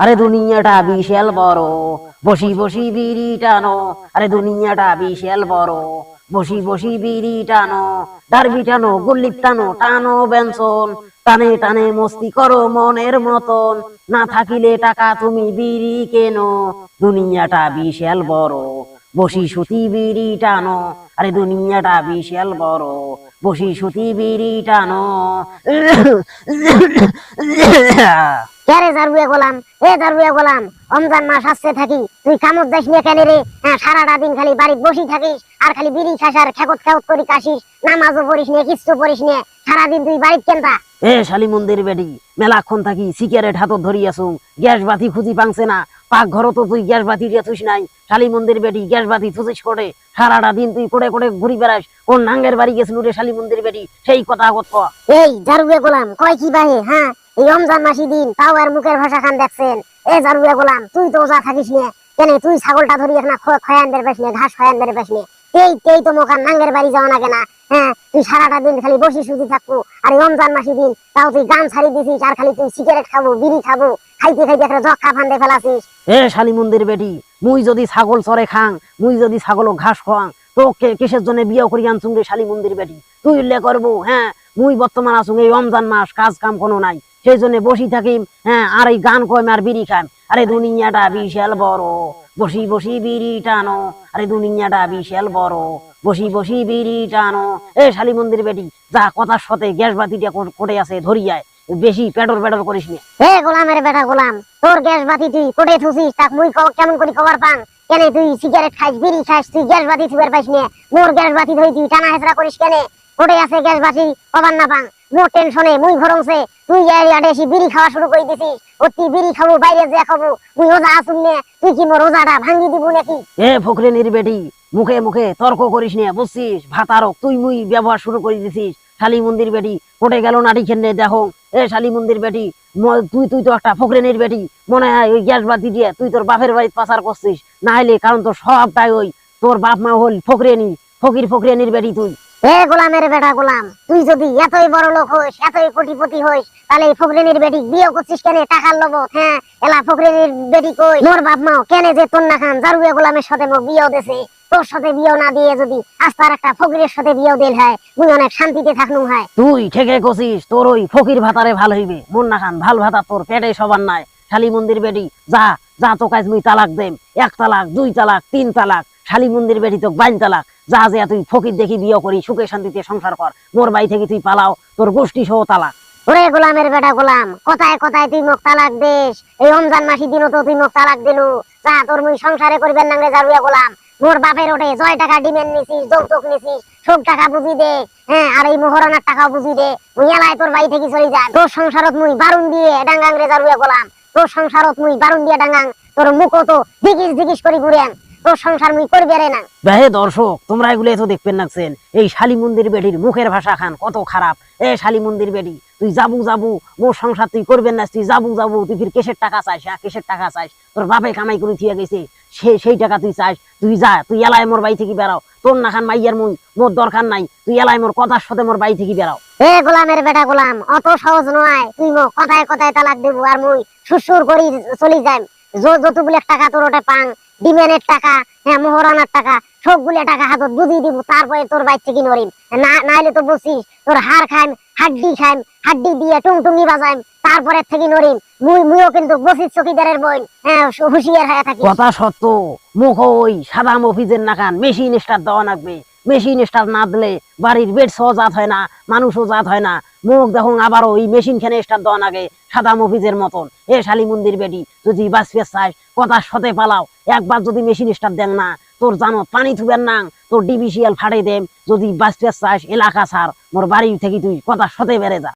আরে দুনিয়াটা বিশাল বড়। বসি বসি বিড়ি টানো। আরে দুনিয়াটা বিশাল বড়। বসি বসি বিড়ি টানো। ডারবি টানো গুল্লিপ টানো টানো বেনসন। টানে টানে মস্তি করো মনের মতন। না থাকিলে টাকা তুমি বিড়ি কেনো। দুনিয়াটা বিশাল বড়। বসি, সুতি বিড়ি টানো। আরে দুনিয়াটা বিশাল বড়। বসি, সুতি বিড়ি টানো। কে রে জারুয়ে গোলাম এ জারুয়ে গোলাম রমজান মাস আসছে থাকি তুই কামত যাস নিয়ে কেন রে। হ্যাঁ, সারাটা দিন খালি বাড়িতে বসি থাকিস আর খালি বিড়ি খাস আর খেকত খেকত করি কাশিস নামাজও পড়িস নিয়ে কিচ্ছু পড়িস নিয়ে সারাদিন তুই বাড়িতে কেনতা? এ শালি মন্দির বেডি মেলাক্ষণ থাকি সিগারেট হাতত ধরি আসুন গ্যাস বাতি খুঁজি পাংছে না পাক ঘর তো তুই গ্যাস বাতি দিয়ে থুস নাই শালি মন্দির বেডি গ্যাস বাতি থুসিস করে সারাটা দিন তুই করে করে ঘুরি বেড়াস কোন নাঙ্গের বাড়ি গেছিল রে শালি মন্দির বেডি সেই কথা আগত ক। এই জারুয়ে গোলাম কয় কি বাহে হ্যাঁ? রমজান মাসি দিন তাও আর মুখের ভাষা খান দেখছেন। এ জারুয়ে গোলাম, তুই তো ওজা থাকিস নিয়ে কেন তুই ছাগলটা ধরি এখন খয়ানদের বেশ নিয়ে ঘাস খয়ানদের বেশ নিয়ে এই তেই তো মোকার নাঙ্গের বাড়ি যাও না। কেনা হ্যাঁ তুই সারাটা দিন খালি বসি সুতি থাকব। আর রমজান মাসি দিন তাও তুই গান ছাড়ি দিছিস, আর খালি তুই সিগারেট খাব, বিড়ি খাব, খাইতে খাইতে একটা জক্কা ফান্দে ফেলাছিস। এ শালি মন্দির বেটি, মুই যদি ছাগল চরে খাং, মুই যদি ছাগল ঘাস খাওয়াং তোকে কিসের জন্য বিয়ে করি আনছুং রে শালি মন্দির বেটি? তুই উল্লেখ করব হ্যাঁ মুই বর্তমান আসুন এই রমজান মাস কাজ কাম কোনো নাই। সেই জন্য বসি থাকিম হ্যাঁ আর এই গান কইম আর বিড়ি খাম আরে দুনিয়াটা বিশাল বড়, বসি বসি বিড়ি টানো। আরে দুনিয়াটা বিশাল বড়, বসি বসি বিড়ি টানো। এ শালি মন্দির বেডি যা কথার সাথে গ্যাস বাতিটা কোটে আছে ধরিয়ায় বেশি পেটর পেটর করিস নি। হে গোলামের বেটা গোলাম, তোর গ্যাস বাতি তুই কোটে থুসিস, তাক মুই কেমন করি খবর পাং কেন তুই সিগারেট খাইস, বিড়ি খাইস, তুই গ্যাস বাতি থুবের পাইস নে। মোর গ্যাস বাতি ধই তুই টানা হেসরা করিস কেন? কোটে আছে গ্যাস বাতি, কবার না পাং। টেনশনে, মুই ঘরংছে তুই ইয়ার বিড়ি খাওয়া শুরু দিছিস। অতি বিড়ি খাব, বাইরে যে খাব, মুই রোজা নে, তুই কি রোজাটা দিব নাকি? এ মুখে মুখে তর্ক করিস বুঝছিস? ভাতারক তুই মুই ব্যবহার শুরু করে দিছিস। শালি মন্দির বেটি, কোটে গেল নারী খেন্নে দেখো। এ শালি মন্দির বেটি তুই তুই তো একটা ফকরেনির বেটি। মনে হয় ওই গ্যাস বাতি দিয়ে তুই তোর বাপের বাড়ি পাচার করছিস। না হলে কারণ তোর সবটাই ওই, তোর বাপ মা হল ফকরেনি ফকির ফকরেনির বেটি তুই। হে গোলামের বেটা গোলাম, তুই যদি এতই বড় লোক হইস এতই কোটিপতি হইস তাহলে এই ফকরেনির বেটি বিয়ে করছিস কেন? টাকার লোভ হ্যাঁ? এলা ফকরেনির বেটি কই? মোর বাপ মাও কেন যে তোর না খান? জারুয়ে গোলামের সাথে মো বিয়েও দেছে। তোর সাথে বিয়েও না দিয়ে যদি আস্তার একটা ফকিরের সাথে বিয়েও দিল হয়, মুই অনেক শান্তিতে থাকনু হয়। তুই ঠেকে কছিস, তোর ওই ফকির ভাতারে ভালো হইবে। না খান, ভালো ভাতা তোর পেটে সবার নাই। শালি মন্দির বেটি, যা যা তো কাজ মুই তালাক দেম। এক তালাক, দুই তালাক, তিন তালাক। শালি মন্দির বাইন তালাক যা যে তুই ফকির দেখি বিয়ে করি, সুখে শান্তিতে সংসার কর। মোর বাড়ি থেকে তুই পালাও, তোর গোষ্ঠী সহ তালাক ওরে গোলামের বেটা গোলাম, কথায় কথায় তুই তালাক এই রমজান মাসি তো তুই তালাক যা, তোর মুই সংসারে করবেন না রে জারুয়া গোলাম। মোর বাপের ওঠে জয় টাকা ডিমেন্ড নিছিস, যৌতুক নিছিস সব টাকা বুঝি দে। হ্যাঁ আর এই মোহরানার টাকাও বুঝি দে। মুই তোর বাড়ি থেকে চলে যা তোর সংসারত মুই বারুন দিয়ে ডাঙ্গাং রে জারুয়া গোলাম। তোর সংসারত মুই বারুন দিয়ে ডাঙ্গাং। তোর মুখও তো দিকিস দিকিস করি ঘুরেন। তোর সংসার মুই করবে রে না। বেহে দর্শক তোমরা এগুলো তো দেখবেন নাকছেন এই শালি মন্দির বেটির মুখের ভাষা খান কত খারাপ। এ শালি মন্দির বেটি তুই যাবু যাবু মোর সংসার তুই করবেন না তুই যাবু যাবু তুই ফির কেসের টাকা চাইস হ্যাঁ কেসের টাকা চাইস তোর বাপে কামাই করে থিয়ে গেছে সে সেই টাকা তুই চাইস তুই যা তুই এলাই মোর বাড়ি থেকে বেড়াও। তোর না খান মাইয়ার মুই মোর দরকার নাই। তুই এলাই মোর কথার সাথে মোর বাড়ি থেকে বেড়াও। এ গোলামের বেটা গোলাম অত সহজ নয়। তুই মো কথায় কথায় তালাক দেব আর মুই সুসুর করি চলি যাই যতগুলো টাকা তোর ওটা পাং। ডিমেনের টাকা হ্যাঁ মোহরানার টাকা, সবগুলো টাকা হাতত বুঝি দিব, তারপরে তোর বাইর থেকে নরিম না, নাইলে তো বসিস তোর হাড় খাইম, হাড্ডি খাইম, হাড্ডি দিয়ে টুংটুঙ্গি বাজাইম তারপরে থেকে নরিম মুই, মুইও কিন্তু বসিস চকিদারের বই হ্যাঁ হুশিয়ার হয়ে থাকি। কথা সত্য মুখ ওই সাদা মফিজের নাকান মেশিন স্টার দেওয়া লাগবে। মেশিন স্টার না দিলে বাড়ির বেড সহ জাত হয় না, মানুষও জাত হয় না। মুখ দেখুন আবার ওই মেশিন খেনে স্টার দেওয়া আগে সাদা মফিজের মতন। এ শালি মন্দির বেটি, যদি বাঁচবে চাস, কথার সাথে পালাও। একবার যদি মেশিন স্টার দেন না, তোর জানো পানি থুবেন না, তোর ডিবিসিএল ফাটে দেম। যদি বাঁচবে চাস, এলাকা সার মোর বাড়ি থেকে তুই কথার সতে বেড়ে যা।